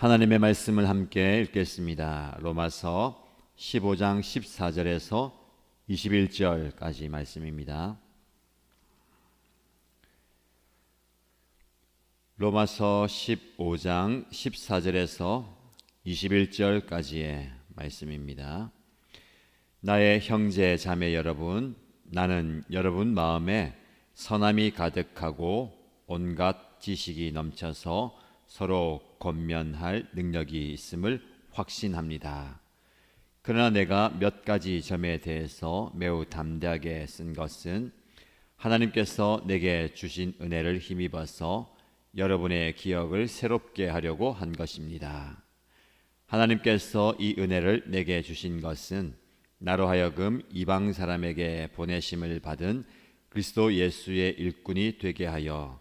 하나님의 말씀을 함께 읽겠습니다. 로마서 15장 14절에서 21절까지 말씀입니다. 로마서 15장 14절에서 21절까지의 말씀입니다. 나의 형제 자매 여러분, 나는 여러분 마음에 선함이 가득하고 온갖 지식이 넘쳐서 서로 권면할 능력이 있음을 확신합니다. 그러나 내가 몇 가지 점에 대해서 매우 담대하게 쓴 것은 하나님께서 내게 주신 은혜를 힘입어서 여러분의 기억을 새롭게 하려고 한 것입니다. 하나님께서 이 은혜를 내게 주신 것은 나로 하여금 이방 사람에게 보내심을 받은 그리스도 예수의 일꾼이 되게 하여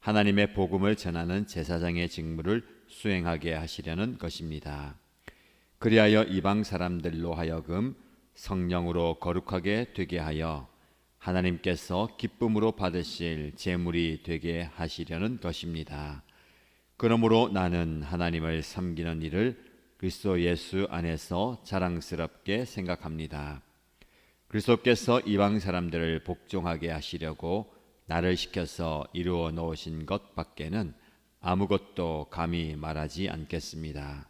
하나님의 복음을 전하는 제사장의 직무를 수행하게 하시려는 것입니다. 그리하여 이방 사람들로 하여금 성령으로 거룩하게 되게 하여 하나님께서 기쁨으로 받으실 제물이 되게 하시려는 것입니다. 그러므로 나는 하나님을 섬기는 일을 그리스도 예수 안에서 자랑스럽게 생각합니다. 그리스도께서 이방 사람들을 복종하게 하시려고 나를 시켜서 이루어 놓으신 것 밖에는 아무것도 감히 말하지 않겠습니다.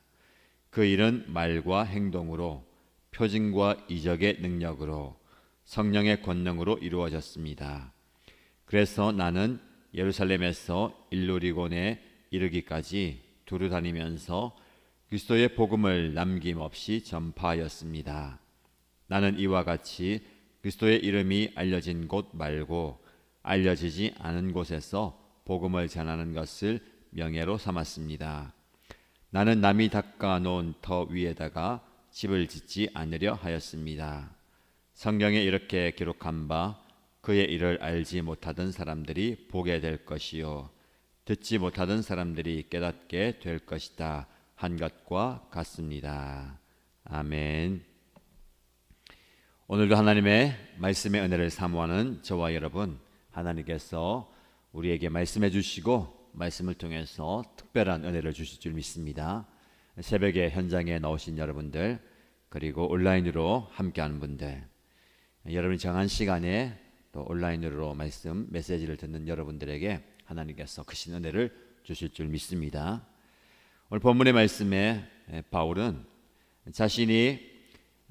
그 일은 말과 행동으로 표징과 이적의 능력으로 성령의 권능으로 이루어졌습니다. 그래서 나는 예루살렘에서 일루리곤에 이르기까지 두루 다니면서 그리스도의 복음을 남김없이 전파하였습니다. 나는 이와 같이 그리스도의 이름이 알려진 곳 말고 알려지지 않은 곳에서 복음을 전하는 것을 명예로 삼았습니다. 나는 남이 닦아 놓은 터 위에다가 집을 짓지 않으려 하였습니다. 성경에 이렇게 기록한 바 그의 일을 알지 못하던 사람들이 보게 될 것이요 듣지 못하던 사람들이 깨닫게 될 것이다 한 것과 같습니다. 아멘. 오늘도 하나님의 말씀의 은혜를 사모하는 저와 여러분 하나님께서 우리에게 말씀해 주시고 말씀을 통해서 특별한 은혜를 주실 줄 믿습니다. 새벽에 현장에 나오신 여러분들 그리고 온라인으로 함께하는 분들 여러분이 정한 시간에 또 온라인으로 말씀 메시지를 듣는 여러분들에게 하나님께서 크신 은혜를 주실 줄 믿습니다. 오늘 본문의 말씀에 바울은 자신이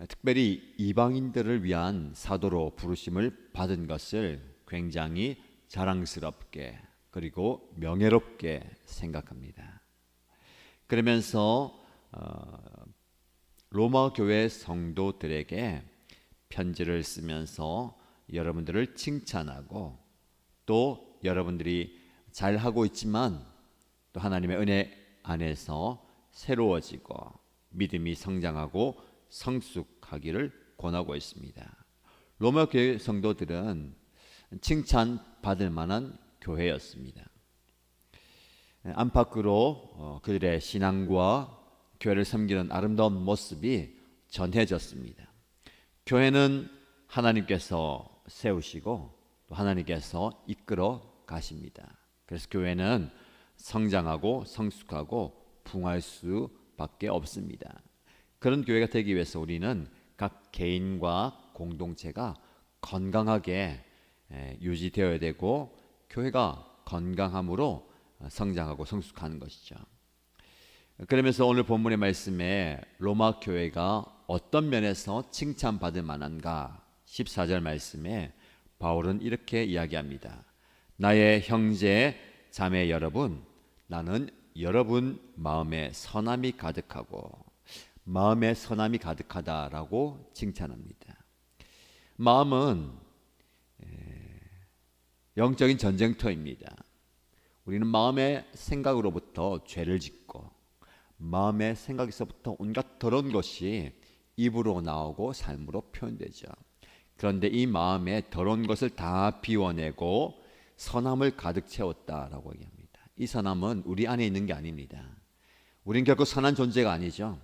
특별히 이방인들을 위한 사도로 부르심을 받은 것을 굉장히 자랑스럽게 그리고 명예롭게 생각합니다. 그러면서 어, 로마 교회 성도들에게 편지를 쓰면서 여러분들을 칭찬하고 또 여러분들이 잘 하고 있지만 또 하나님의 은혜 안에서 새로워지고 믿음이 성장하고 성숙하기를 권하고 있습니다. 로마 교회 성도들은 칭찬 받을 만한 교회였습니다. 안팎으로 어, 그들의 신앙과 교회를 섬기는 아름다운 모습이 전해졌습니다. 교회는 하나님께서 세우시고 또 하나님께서 이끌어 가십니다. 그래서 교회는 성장하고 성숙하고 붕할 수밖에 없습니다. 그런 교회가 되기 위해서 우리는 각 개인과 공동체가 건강하게 유지되어야 되고 교회가 건강함으로 성장하고 성숙하는 것이죠. 그러면서 오늘 본문의 말씀에 로마 교회가 어떤 면에서 칭찬받을 만한가 14절 말씀에 바울은 이렇게 이야기합니다. 나의 형제 자매 여러분 나는 여러분 마음에 선함이 가득하고 마음에 선함이 가득하다라고 칭찬합니다. 마음은 영적인 전쟁터입니다. 우리는 마음의 생각으로부터 죄를 짓고 마음의 생각에서부터 온갖 더러운 것이 입으로 나오고 삶으로 표현되죠. 그런데 이 마음에 더러운 것을 다 비워내고 선함을 가득 채웠다라고 얘기합니다. 이 선함은 우리 안에 있는 게 아닙니다. 우린 결코 선한 존재가 아니죠.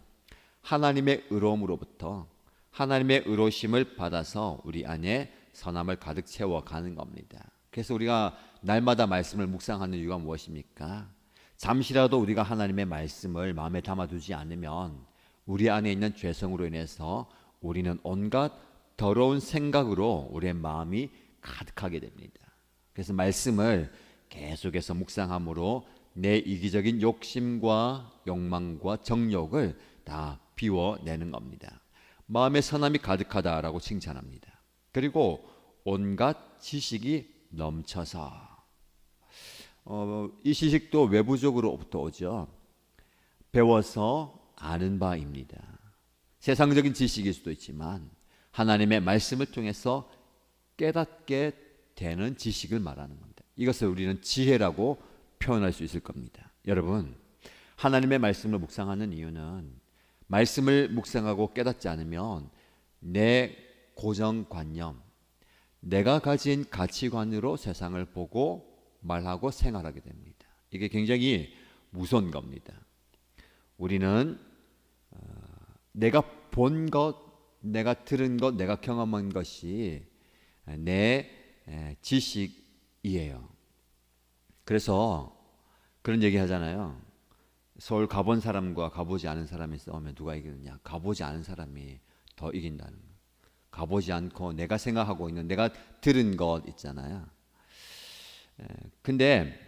하나님의 의로움으로부터 하나님의 의로심을 받아서 우리 안에 선함을 가득 채워 가는 겁니다. 그래서 우리가 날마다 말씀을 묵상하는 이유가 무엇입니까? 잠시라도 우리가 하나님의 말씀을 마음에 담아두지 않으면 우리 안에 있는 죄성으로 인해서 우리는 온갖 더러운 생각으로 우리의 마음이 가득하게 됩니다. 그래서 말씀을 계속해서 묵상함으로 내 이기적인 욕심과 욕망과 정욕을 다 비워내는 겁니다. 마음의 선함이 가득하다라고 칭찬합니다. 그리고 온갖 지식이 넘쳐서 어, 이 지식도 외부적으로부터 오죠. 배워서 아는 바입니다. 세상적인 지식일 수도 있지만 하나님의 말씀을 통해서 깨닫게 되는 지식을 말하는 겁니다. 이것을 우리는 지혜라고 표현할 수 있을 겁니다. 여러분, 하나님의 말씀을 묵상하는 이유는 말씀을 묵상하고 깨닫지 않으면 내 고정관념, 내가 가진 가치관으로 세상을 보고 말하고 생활하게 됩니다. 이게 굉장히 무서운 겁니다. 우리는 어, 내가 본 것, 내가 들은 것, 내가 경험한 것이 내 지식이에요. 그래서 그런 얘기 하잖아요. 서울 가본 사람과 가보지 않은 사람이 싸우면 누가 이기느냐? 가보지 않은 사람이 더 이긴다는 거. 가보지 않고 내가 생각하고 있는 내가 들은 것 있잖아요. 근데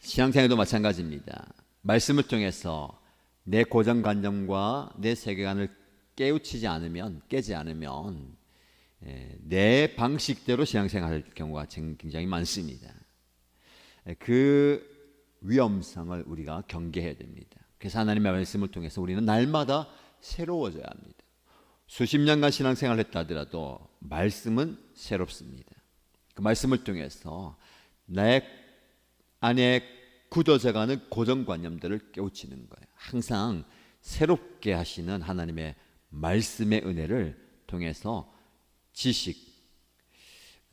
신앙생활도 마찬가지입니다. 말씀을 통해서 내 고정관념과 내 세계관을 깨우치지 않으면 깨지 않으면 내 방식대로 신앙생활할 경우가 굉장히 많습니다. 그 위험성을 우리가 경계해야 됩니다. 그래서 하나님의 말씀을 통해서 우리는 날마다 새로워져야 합니다. 수십 년간 신앙생활을 했다 하더라도 말씀은 새롭습니다. 그 말씀을 통해서 내 안에 굳어져가는 고정관념들을 깨우치는 거예요. 항상 새롭게 하시는 하나님의 말씀의 은혜를 통해서 지식,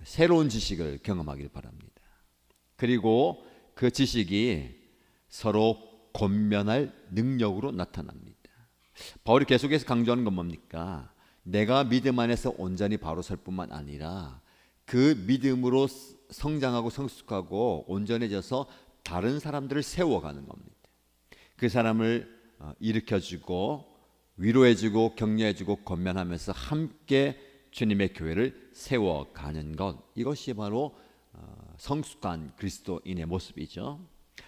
새로운 지식을 경험하길 바랍니다. 그리고 그 지식이 서로 권면할 능력으로 나타납니다. 바울이 계속해서 강조하는 건 뭡니까? 내가 믿음 안에서 온전히 바로 설 뿐만 아니라 그 믿음으로 성장하고 성숙하고 온전해져서 다른 사람들을 세워가는 겁니다. 그 사람을 어, 일으켜주고 위로해주고 격려해주고 건면하면서 함께 주님의 교회를 세워가는 것 이것이 바로 어, 성숙한 그리스도인의 모습이죠.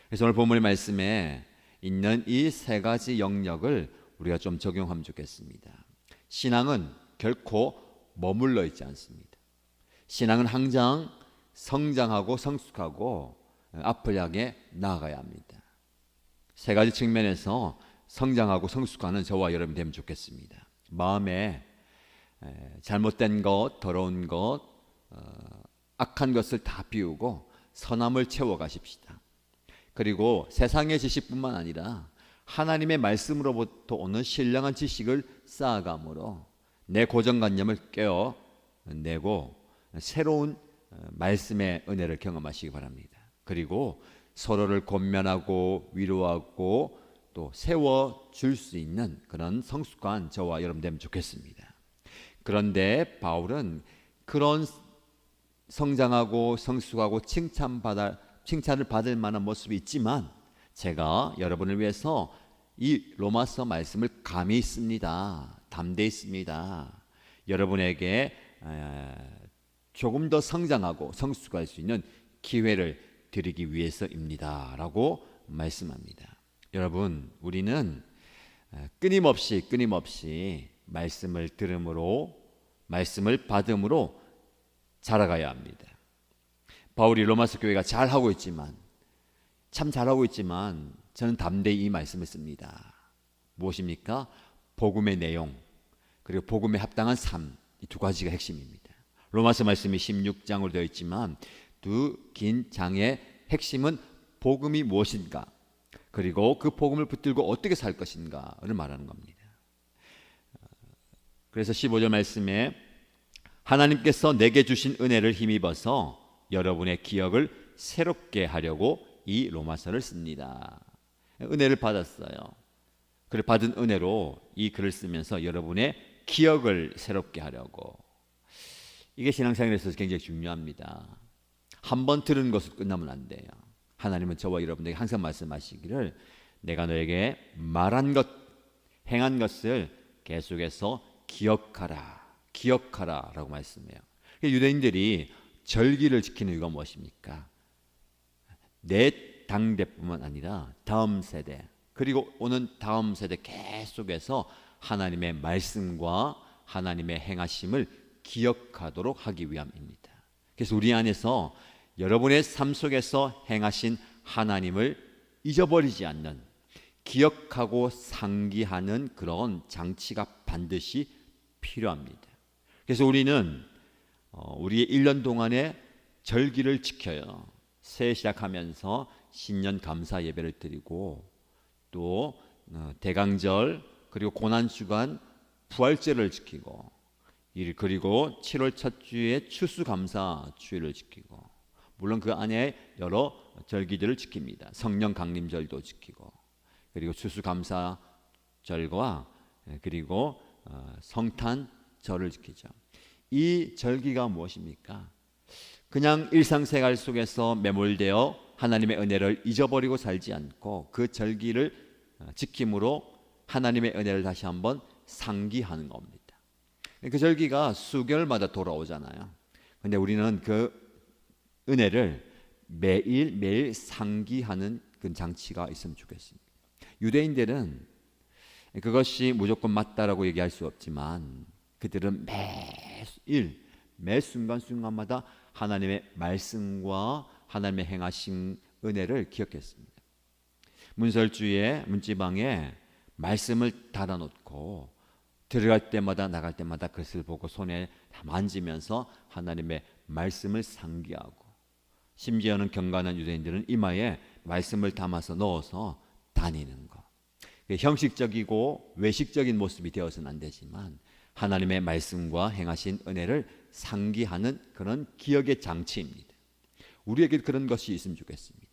그래서 오늘 본문의 말씀에 있는 이 세 가지 영역을 우리가 좀 적용하면 좋겠습니다. 신앙은 결코 머물러 있지 않습니다. 신앙은 항상 성장하고 성숙하고 앞을 향해 나아가야 합니다. 세 가지 측면에서 성장하고 성숙하는 저와 여러분 되면 좋겠습니다. 마음에 잘못된 것, 더러운 것, 어, 악한 것을 다 비우고 선함을 채워 가십시다. 그리고 세상의 지식뿐만 아니라 하나님의 말씀으로부터 오는 신령한 지식을 쌓아감으로 내 고정관념을 깨어 내고 새로운 어, 말씀의 은혜를 경험하시기 바랍니다. 그리고 서로를 권면하고 위로하고 또 세워 줄 수 있는 그런 성숙한 저와 여러분 되면 좋겠습니다. 그런데 바울은 그런 성장하고 성숙하고 칭찬받아 칭찬을 받을 만한 모습이 있지만 제가 여러분을 위해서 이 로마서 말씀을 감히 있습니다. 담대 있습니다. 여러분에게 조금 더 성장하고 성숙할 수 있는 기회를 드리기 위해서입니다 라고 말씀합니다. 여러분, 우리는 끊임없이 끊임없이 말씀을 들음으로 말씀을 받음으로 자라가야 합니다. 바울이 로마서 교회가 잘 하고 있지만 참 잘하고 있지만 저는 담대히 이 말씀을 씁니다. 무엇입니까? 복음의 내용 그리고 복음에 합당한 삶 이 두 가지가 핵심입니다. 로마서 말씀이 16장으로 되어 있지만 두 긴 장의 핵심은 복음이 무엇인가 그리고 그 복음을 붙들고 어떻게 살 것인가를 말하는 겁니다. 그래서 15절 말씀에 하나님께서 내게 주신 은혜를 힘입어서 여러분의 기억을 새롭게 하려고 이 로마서를 씁니다. 은혜를 받았어요. 그 받은 은혜로 이 글을 쓰면서 여러분의 기억을 새롭게 하려고 이게 신앙생활에서 굉장히 중요합니다. 한 번 들은 것을 끝나면 안 돼요. 하나님은 저와 여러분에게 항상 말씀하시기를 내가 너에게 말한 것, 행한 것을 계속해서 기억하라, 기억하라 라고 말씀해요. 유대인들이 절기를 지키는 이유가 무엇입니까? 내 당대뿐만 아니라 다음 세대 그리고 오는 다음 세대 계속해서 하나님의 말씀과 하나님의 행하심을 기억하도록 하기 위함입니다. 그래서 우리 안에서 여러분의 삶 속에서 행하신 하나님을 잊어버리지 않는 기억하고 상기하는 그런 장치가 반드시 필요합니다. 그래서 우리는 어, 우리의 1년 동안의 절기를 지켜요. 새해 시작하면서 신년 감사 예배를 드리고 또 어, 대강절 그리고 고난 주간 부활절을 지키고 그리고 7월 첫 주에 추수감사 주일을 지키고 물론 그 안에 여러 절기들을 지킵니다. 성령 강림절도 지키고 그리고 추수감사절과 예, 그리고 어, 성탄절을 지키죠. 이 절기가 무엇입니까? 그냥 일상생활 속에서 매몰되어 하나님의 은혜를 잊어버리고 살지 않고 그 절기를 어, 지킴으로 하나님의 은혜를 다시 한번 상기하는 겁니다. 그 절기가 수개월마다 돌아오잖아요. 근데 우리는 그 은혜를 매일 매일 상기하는 그 장치가 있으면 좋겠습니다. 유대인들은 그것이 무조건 맞다라고 얘기할 수 없지만 그들은 매일 매 순간 순간마다 하나님의 말씀과 하나님의 행하신 은혜를 기억했습니다. 문설주에 문지방에 말씀을 달아놓고 들어갈 때마다 나갈 때마다 그것을 보고 손에 만지면서 하나님의 말씀을 상기하고 심지어는 경건한 유대인들은 이마에 말씀을 담아서 넣어서 다니는 것. 형식적이고 외식적인 모습이 되어서는 안 되지만 하나님의 말씀과 행하신 은혜를 상기하는 그런 기억의 장치입니다. 우리에게 그런 것이 있으면 좋겠습니다.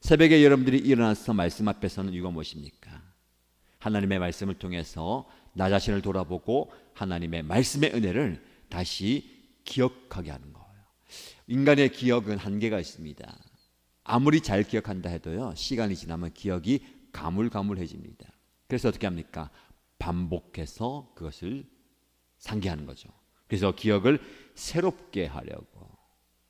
새벽에 여러분들이 일어나서 말씀 앞에 서는 이유가 무엇입니까? 하나님의 말씀을 통해서 나 자신을 돌아보고 하나님의 말씀의 은혜를 다시 기억하게 하는 거예요. 인간의 기억은 한계가 있습니다. 아무리 잘 기억한다 해도요, 시간이 지나면 기억이 가물가물해집니다. 그래서 어떻게 합니까? 반복해서 그것을 상기하는 거죠. 그래서 기억을 새롭게 하려고.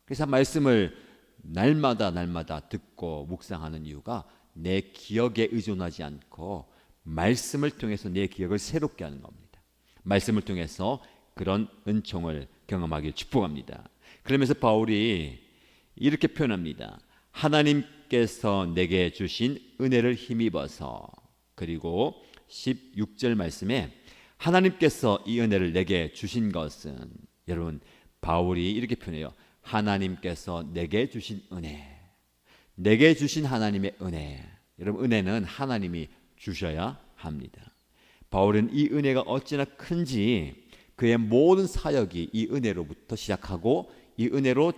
그래서 말씀을 날마다 날마다 듣고 묵상하는 이유가 내 기억에 의존하지 않고 말씀을 통해서 내 기억을 새롭게 하는 겁니다. 말씀을 통해서 그런 은총을 경험하길 축복합니다. 그러면서 바울이 이렇게 표현합니다. 하나님께서 내게 주신 은혜를 힘입어서 그리고 16절 말씀에 하나님께서 이 은혜를 내게 주신 것은 여러분 바울이 이렇게 표현해요. 하나님께서 내게 주신 은혜. 내게 주신 하나님의 은혜. 여러분 은혜는 하나님이 주셔야 합니다. 바울은 이 은혜가 어찌나 큰지 그의 모든 사역이 이 은혜로부터 시작하고 이 은혜로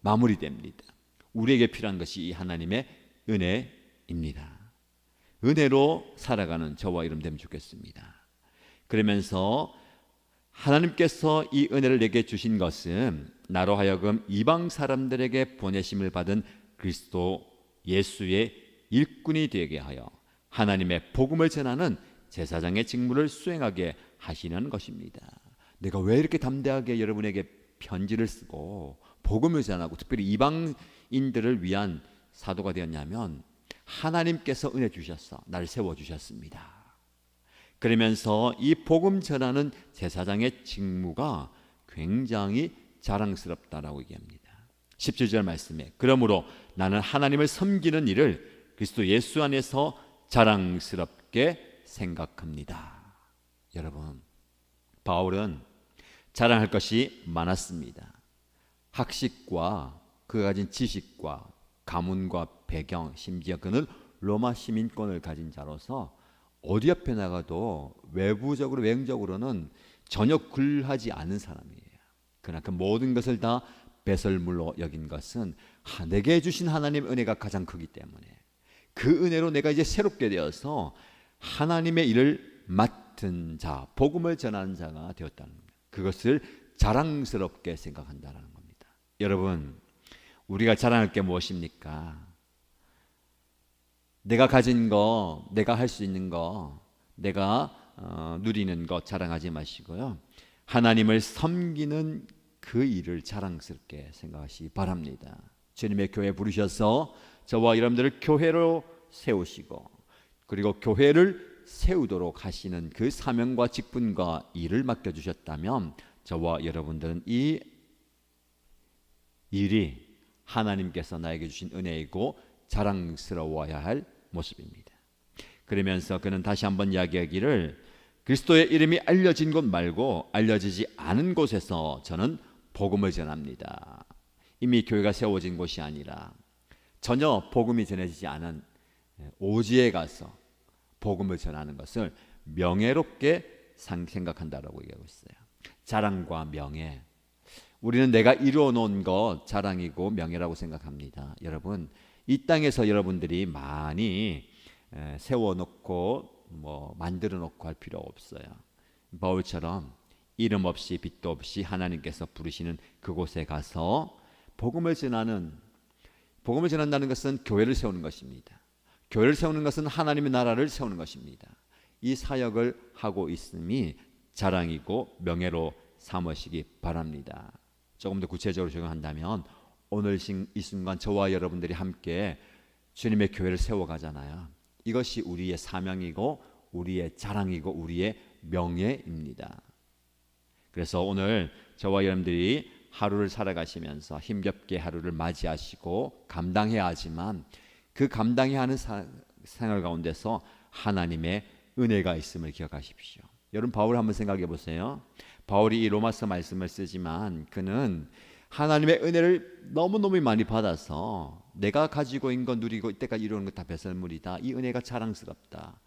마무리됩니다. 우리에게 필요한 것이 이 하나님의 은혜입니다. 은혜로 살아가는 저와 이름 되면 좋겠습니다. 그러면서 하나님께서 이 은혜를 내게 주신 것은 나로 하여금 이방 사람들에게 보내심을 받은 그리스도 예수의 일꾼이 되게 하여 하나님의 복음을 전하는 제사장의 직무를 수행하게 하시는 것입니다. 내가 왜 이렇게 담대하게 여러분에게 편지를 쓰고 복음을 전하고 특별히 이방인들을 위한 사도가 되었냐면 하나님께서 은혜 주셨어. 나를 세워 주셨습니다. 그러면서 이 복음 전하는 제사장의 직무가 굉장히 자랑스럽다라고 얘기합니다. 17절 말씀에 그러므로 나는 하나님을 섬기는 일을 그리스도 예수 안에서 자랑스럽게 생각합니다. 여러분, 바울은 자랑할 것이 많았습니다. 학식과 그 가진 지식과 가문과 배경, 심지어 그는 로마 시민권을 가진 자로서 어디 앞에 나가도 외부적으로 외형적으로는 전혀 굴하지 않은 사람이에요. 그러나 그 모든 것을 다 배설물로 여긴 것은 내게 주신 하나님의 은혜가 가장 크기 때문에 그 은혜로 내가 이제 새롭게 되어서 하나님의 일을 맡은 자, 복음을 전하는 자가 되었다는 겁니다. 그것을 자랑스럽게 생각한다는 겁니다. 여러분, 우리가 자랑할 게 무엇입니까? 내가 가진 거, 내가 할 수 있는 거, 내가 어, 누리는 것 자랑하지 마시고요. 하나님을 섬기는 그 일을 자랑스럽게 생각하시기 바랍니다. 주님의 교회 부르셔서 저와 여러분들을 교회로 세우시고 그리고 교회를 세우도록 하시는 그 사명과 직분과 일을 맡겨 주셨다면 저와 여러분들은 이 일이 하나님께서 나에게 주신 은혜이고 자랑스러워야 할 모습입니다. 그러면서 그는 다시 한번 이야기하기를 그리스도의 이름이 알려진 곳 말고 알려지지 않은 곳에서 저는 복음을 전합니다. 이미 교회가 세워진 곳이 아니라 전혀 복음이 전해지지 않은 오지에 가서 복음을 전하는 것을 명예롭게 생각한다라고 얘기하고 있어요. 자랑과 명예. 우리는 내가 이루어 놓은 것 자랑이고 명예라고 생각합니다. 여러분, 이 땅에서 여러분들이 많이 세워 놓고 뭐 만들어 놓고 할 필요 없어요. 바울처럼 이름 없이 빛도 없이 하나님께서 부르시는 그곳에 가서 복음을 전하는 복음을 전한다는 것은 교회를 세우는 것입니다. 교회를 세우는 것은 하나님의 나라를 세우는 것입니다. 이 사역을 하고 있음이 자랑이고 명예로 삼으시기 바랍니다. 조금 더 구체적으로 적용한다면 오늘 이 순간 저와 여러분들이 함께 주님의 교회를 세워가잖아요. 이것이 우리의 사명이고 우리의 자랑이고 우리의 명예입니다. 그래서 오늘 저와 여러분들이 하루를 살아가시면서 힘겹게 하루를 맞이하시고 감당해야 하지만 그 감당해야 하는 생활 가운데서 하나님의 은혜가 있음을 기억하십시오. 여러분 바울 한번 생각해 보세요. 바울이 이 로마서 말씀을 쓰지만 그는 하나님의 은혜를 너무너무 많이 받아서 내가 가지고 있는 건 누리고 이때까지 이루는 것 다 배설물이다. 이 은혜가 자랑스럽다.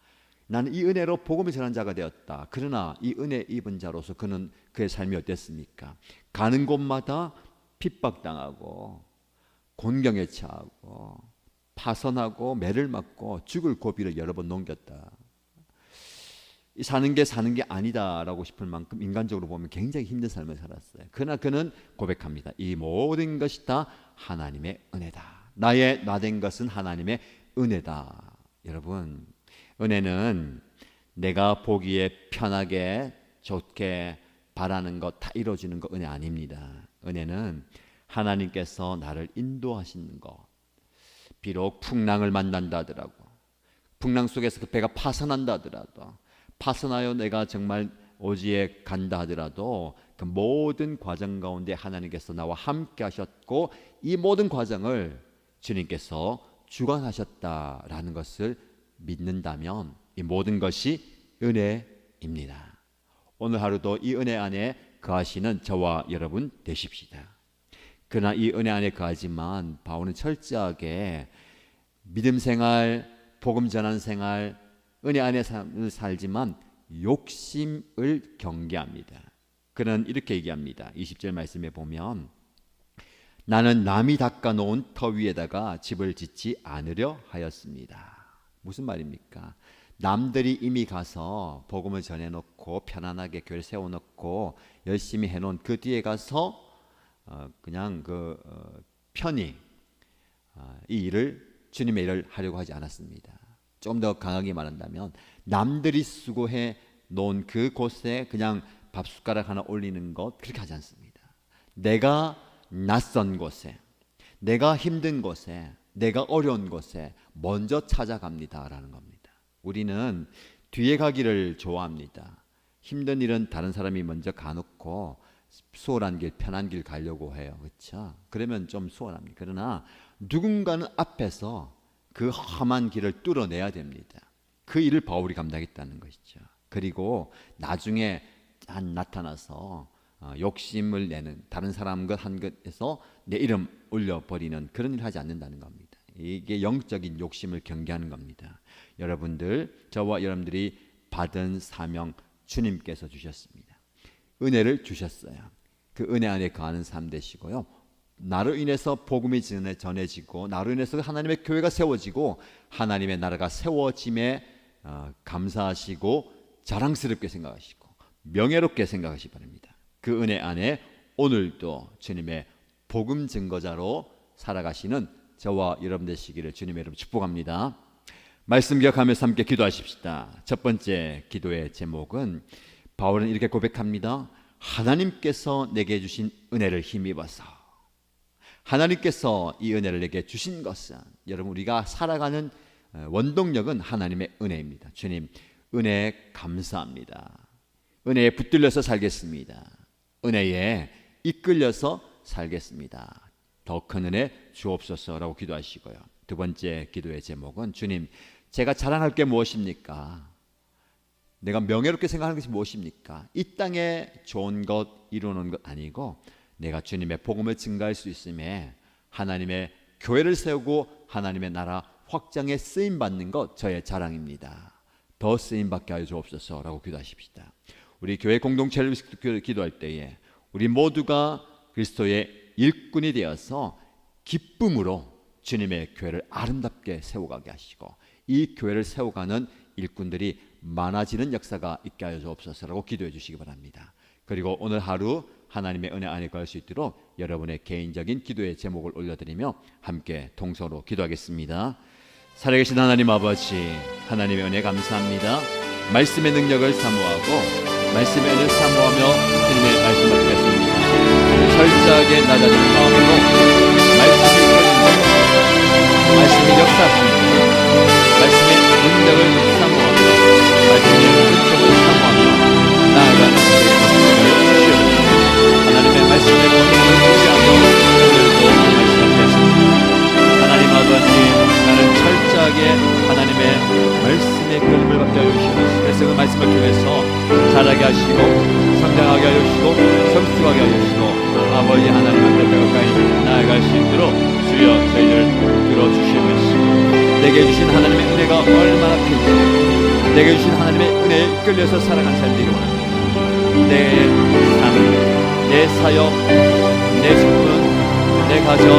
나는 이 은혜로 복음을 전한 자가 되었다. 그러나 이 은혜 입은 자로서 그는 그의 삶이 어땠습니까? 가는 곳마다 핍박당하고 곤경에 처하고 파선하고 매를 맞고 죽을 고비를 여러 번 넘겼다. 사는 게 사는 게 아니다라고 싶을 만큼 인간적으로 보면 굉장히 힘든 삶을 살았어요. 그러나 그는 고백합니다. 이 모든 것이 다 하나님의 은혜다. 나의 나된 것은 하나님의 은혜다. 여러분, 은혜는 내가 보기에 편하게 좋게 바라는 것 다 이루어지는 거 은혜 아닙니다. 은혜는 하나님께서 나를 인도하시는 것. 비록 풍랑을 만난다 하더라고. 풍랑 속에서 그 배가 파산한다 하더라도 파선하여 내가 정말 오지에 간다 하더라도 그 모든 과정 가운데 하나님께서 나와 함께 하셨고 이 모든 과정을 주님께서 주관하셨다라는 것을 믿는다면 이 모든 것이 은혜입니다. 오늘 하루도 이 은혜 안에 거하시는 저와 여러분 되십시다. 그러나 이 은혜 안에 거하지만 바울은 철저하게 믿음 생활, 복음 전한 생활, 은혜 안에 살지만 욕심을 경계합니다. 그는 이렇게 얘기합니다. 20절 말씀에 보면 나는 남이 닦아 놓은 터 위에다가 집을 짓지 않으려 하였습니다. 무슨 말입니까? 남들이 이미 가서 복음을 전해 놓고 편안하게 교회 세워 놓고 열심히 해 놓은 그 뒤에 가서 어 그냥 그어 편히 어이 일을 주님의 일을 하려고 하지 않았습니다. 조금 더 강하게 말한다면 남들이 수고해 놓은 그 곳에 그냥 밥 숟가락 하나 올리는 것 그렇게 하지 않습니다. 내가 낯선 곳에 내가 힘든 곳에 내가 어려운 곳에 먼저 찾아갑니다라는 겁니다. 우리는 뒤에 가기를 좋아합니다. 힘든 일은 다른 사람이 먼저 가놓고 수월한 길, 편한 길 가려고 해요. 그렇죠? 그러면 좀 수월합니다. 그러나 누군가는 앞에서 그 험한 길을 뚫어내야 됩니다. 그 일을 바울이 감당했다는 것이죠. 그리고 나중에 한 나타나서 어, 욕심을 내는 다른 사람 것한 것에서 내 이름 올려버리는 그런 일을 하지 않는다는 겁니다. 이게 영적인 욕심을 경계하는 겁니다. 여러분들 저와 여러분들이 받은 사명 주님께서 주셨습니다. 은혜를 주셨어요. 그 은혜 안에 거하는 삶 되시고요. 나로 인해서 복음이 전해지고 나로 인해서 하나님의 교회가 세워지고 하나님의 나라가 세워짐에 어, 감사하시고 자랑스럽게 생각하시고 명예롭게 생각하시 바랍니다. 그 은혜 안에 오늘도 주님의 복음 증거자로 살아가시는 저와 여러분 되시기를 주님의 이름 축복합니다. 말씀 기억하면서 함께 기도하십시다. 첫 번째 기도의 제목은 바울은 이렇게 고백합니다. 하나님께서 내게 주신 은혜를 힘입어서 하나님께서 이 은혜를 내게 주신 것은 여러분 우리가 살아가는 어, 원동력은 하나님의 은혜입니다. 주님 은혜에 감사합니다. 은혜에 붙들려서 살겠습니다. 은혜에 이끌려서 살겠습니다. 더 큰 은혜 주옵소서라고 기도하시고요. 두 번째 기도의 제목은 주님 제가 자랑할 게 무엇입니까? 내가 명예롭게 생각하는 것이 무엇입니까? 이 땅에 좋은 것 이루는 것 아니고 내가 주님의 복음을 증가할 수 있음에 하나님의 교회를 세우고 하나님의 나라 확장에 쓰임 받는 것 저의 자랑입니다. 더 쓰임 받게 하여 주옵소서라고 기도하십시다. 우리 교회 공동체를 기도할 때에 우리 모두가 그리스도의 일꾼이 되어서 기쁨으로 주님의 교회를 아름답게 세워가게 하시고 이 교회를 세워가는 일꾼들이 많아지는 역사가 있게 하여 주옵소서라고 기도해 주시기 바랍니다. 그리고 오늘 하루 하나님의 은혜 안에 갈수 있도록 여러분의 개인적인 기도의 제목을 올려드리며 함께 동서로 기도하겠습니다. 살아계신 하나님 아버지 하나님의 은혜 감사합니다. 말씀의 능력을 사모하고 말씀의 은혜를 사모하며 주님의 말씀을 듣겠습니다. 철저하게 낮아지는 마음으로 말씀이 이끌리는 말씀이 역사하시는 말씀의 능력을 사모하며 말씀의 은총을 사모하며 나아가는 우리의 모습을 말씀의 본성을 무시하며 오늘도 말씀하셨습니다 하나님 아버지 나는 철저하게 하나님의 말씀의 그림을 받게 그래서 그 말씀을 통해서 자라게 하시고 성장하게 하여 주시고 성숙하게 하여 주시고 아버지 하나님 앞에 더 가까이 나아갈 수 있도록 주여 저희를 들어주시옵소서 내게 주신 하나님의 은혜가 얼마나 큰지 내게 주신 하나님의 은혜에 끌려서 살아간 삶들이 원합니다. 내 삶, 내 사역, 내 성분, 내 가정,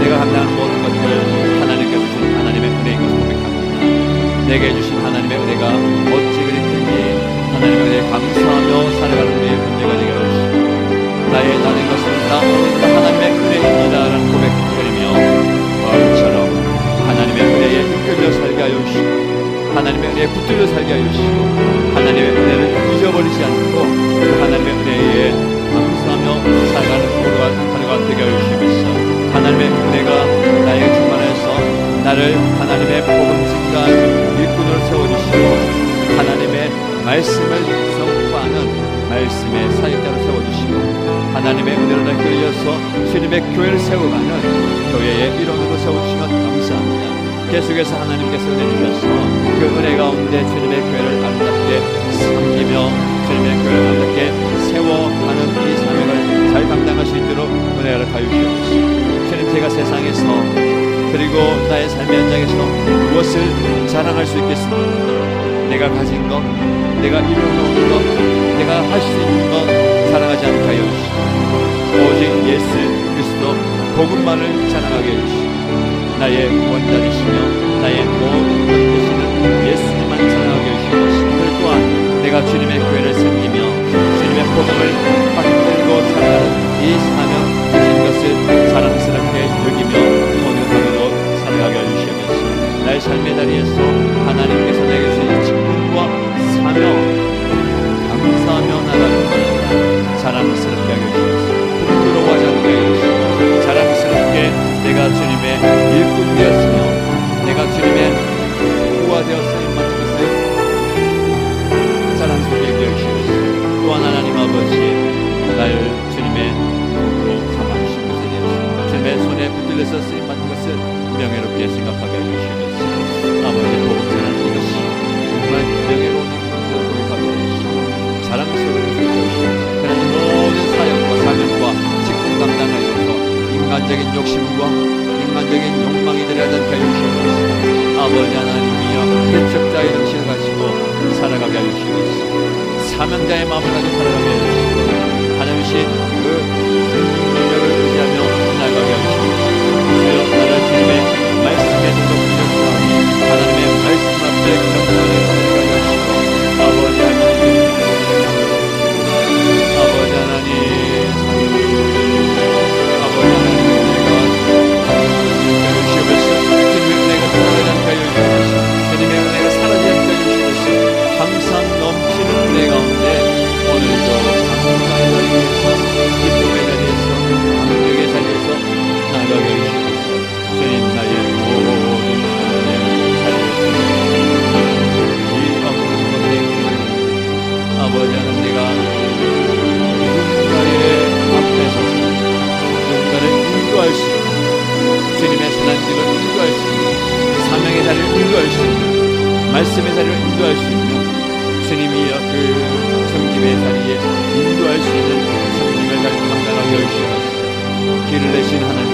내가 감당하는 모든 것들 하나님께서 주신 하나님의 은혜인 것을 고백합니다. 내게 주신 하나님의 은혜가 어찌 그리 큰지 하나님의 은혜에 감사하며 살아가는 우리의 문제가 되게 하시고 나의 나는 것은 다 하나님의 은혜입니다라는 고백드리며 바울처럼 하나님의 은혜에 이끌려 살게 하여 주시고 하나님의 은혜에 붙들려 살게 하여 주시고 하나님의 은혜를 잊어버리지 않고 그 하나님의 은혜에 감사하며 살아가는 하루가, 되게 하여 주시면서 하나님의 은혜가 나에게 충만해서 나를 하나님의 복음 증가한 일꾼으로 세워주시고 하나님의 말씀을 선포하는 말씀의 사역자로 세워주시고 하나님의 은혜로 날 끌려서 주님의 교회를 세워가는 교회의 일원으로 세워주시면 감사합니다. 계속해서 하나님께서 은혜 주셔서 그 은혜 가운데 주님의 교회를 아름답게 섬기며 주님의 교회를 아름답게 세워가는 이 사명을 잘 감당할 수 있도록 은혜를 가여 주시옵소서 주님 제가 세상에서 그리고 나의 삶의 현장에서 무엇을 자랑할 수 있겠습니까? 내가 가진 것, 내가 이루어놓은 것, 내가 할 수 있는 것 자랑하지 않게 하여 주시고 오직 예수 그리스도 복음만을 자랑하게 해주시고 나의 원자이시며 나의 모든 것 되시는 예수 내가 주님의 교회를 섬기며 주님의 복음을 받들고 살아가는 이 사명 되신 것을 자랑스럽게 여기며 오늘 하루도 살아가게 해주시면서. 나의 삶의 자리에서 하나님께서 내게 말씀의 자리로 인도할 수 있는 주님이 그 성김의 자리에 인도할 수 있는 성김의 자리로 감당하게 하시옵소서. 길을 내신 하나님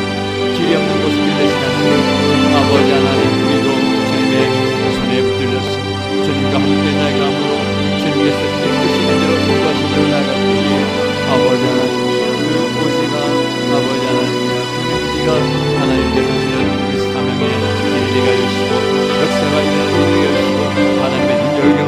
길이 없는 곳을 내신 하나님 아버지 하나님 우리도 주님의 손에 붙들려서 주님과 함께 나아감으로 주님께서 끄시는 대로 인도하시는 나아가기 위해 아버지 하나님 그 곳이가 아버지 하나님 그 행지가 하나님께서 주는 దిగ చూసుకో ఒకసారి దిగ చూసుకో మనం పెద్ద